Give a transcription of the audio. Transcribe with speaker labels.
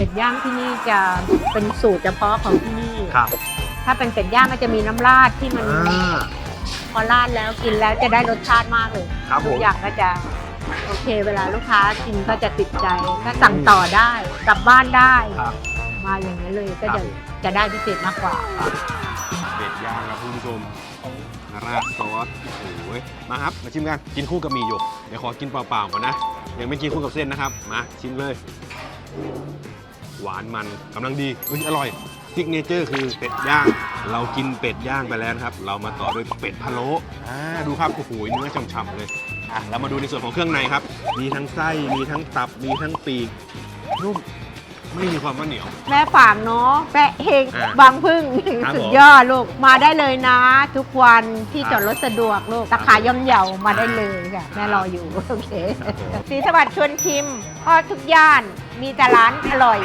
Speaker 1: เป็ดย่างที่นี่จะเป็นสูตรเฉพาะของที่นี่
Speaker 2: ครับ
Speaker 1: ถ้าเป็นเป็ดย่างก็จะมีน้ำราดที่มัน
Speaker 2: อ่า
Speaker 1: พอราดแล้วกินแล้วจะได้รสชาติมากเลย
Speaker 2: ครับผม
Speaker 1: ทุกอย่างก็จะโอเคเวลาลูกค้ากินก็จะติดใจก็สั่งต่อได้กลับบ้านได้
Speaker 2: ครับ
Speaker 1: มาอย่างนี้นเลยก็
Speaker 2: ครั
Speaker 1: จะ
Speaker 2: บ
Speaker 1: จะได้พิเศษมากกว่า
Speaker 2: เป็ดย่างครับคุณผู้ชมราดซอสโอ้ยมาครับ มาชิมกัน กินคู่กับหมี่หยก เดี๋ยวขอกินเปล่าๆก่อนนะ ยังไม่กินคู่กับเส้นนะครับ มาชิมเลย หวานมันกำลังดีเฮ้ยอร่อยซิกเนเจอร์คือเป็ดย่าง เรากินเป็ดย่างไปแล้วนะครับ เรามาต่อด้วยเป็ดพะโล้อ่าดูครับโอ้โหเนื้อฉ่ำๆเลยอะเรามาดูในส่วนของเครื่องในครับ มีทั้งไส้มีทั้งตับมีทั้งปีกนุ่มไม่มีความว่าเหนียว
Speaker 1: แม่ฝากเนาะแปะเฮง
Speaker 2: อ่า
Speaker 1: บางพึ่ง
Speaker 2: ครับ
Speaker 1: สุด
Speaker 2: ผม
Speaker 1: ยอดลูก มาได้เลยนะ ทุกวันที่
Speaker 2: ครับ
Speaker 1: จอดรถสะดวกลูกราคาย่อมเยามาได้เลยค่ะแม่รออยู่ โอเค
Speaker 2: ครับผม
Speaker 1: สีสวัสดิ์ชวนชิมก็ทุกย่าน มีแต่ร้านอร่อย